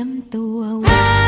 ียมตัวไว้